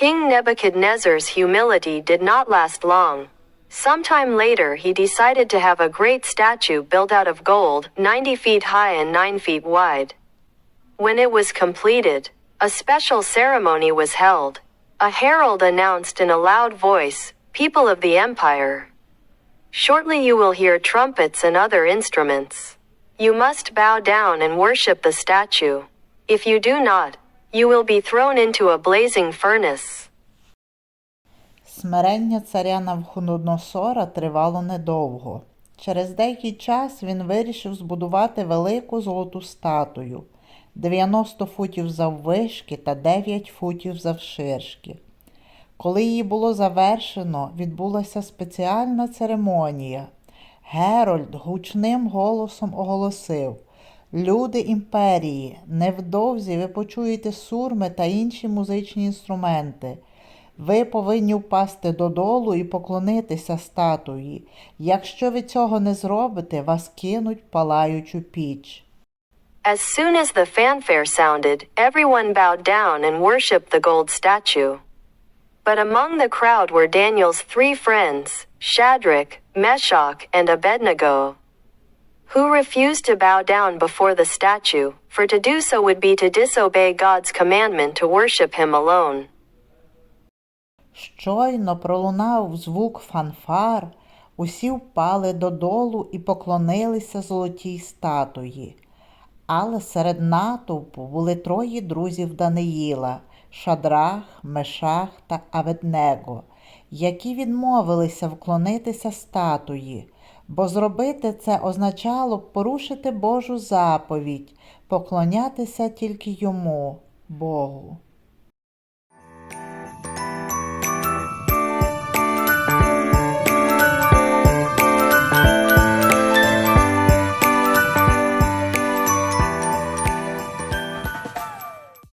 Nebuchadnezzar's humility did not last long. Sometime later, he decided to have a great statue built out of gold, 90 feet high and 9 feet wide. When it was completed, a special ceremony was held. A herald announced in a loud voice, People of the Empire. Shortly you will hear trumpets and other instruments. You must bow down and worship the statue. If you do not, you will be thrown into a blazing furnace. Смирення царя Навходоносора тривало недовго. Через деякий час він вирішив збудувати велику золоту статую 90 футів заввишки та 9 футів завширшки. Коли її було завершено, відбулася спеціальна церемонія. Герольд гучним голосом оголосив Люди імперії, невдовзі ви почуєте сурми та інші музичні інструменти. Ви повинні впасти додолу і поклонитися статуї. Якщо ви цього не зробите, вас кинуть в палаючу піч. As soon as the fanfare sounded, everyone bowed down and worshipped the gold statue. But among the crowd were Daniel's three friends, Shadrach, Meshach, and Abednego, who refused to bow down before the statue, for to do so would be to disobey God's commandment to worship Him alone. Щойно пролунав звук фанфар, усі впали додолу і поклонилися золотій статуї. Але серед натовпу були троє друзів Даниїла Шадрах, Мешах та Аведнего, які відмовилися вклонитися статуї, бо зробити це означало б порушити Божу заповідь, поклонятися тільки йому, Богу.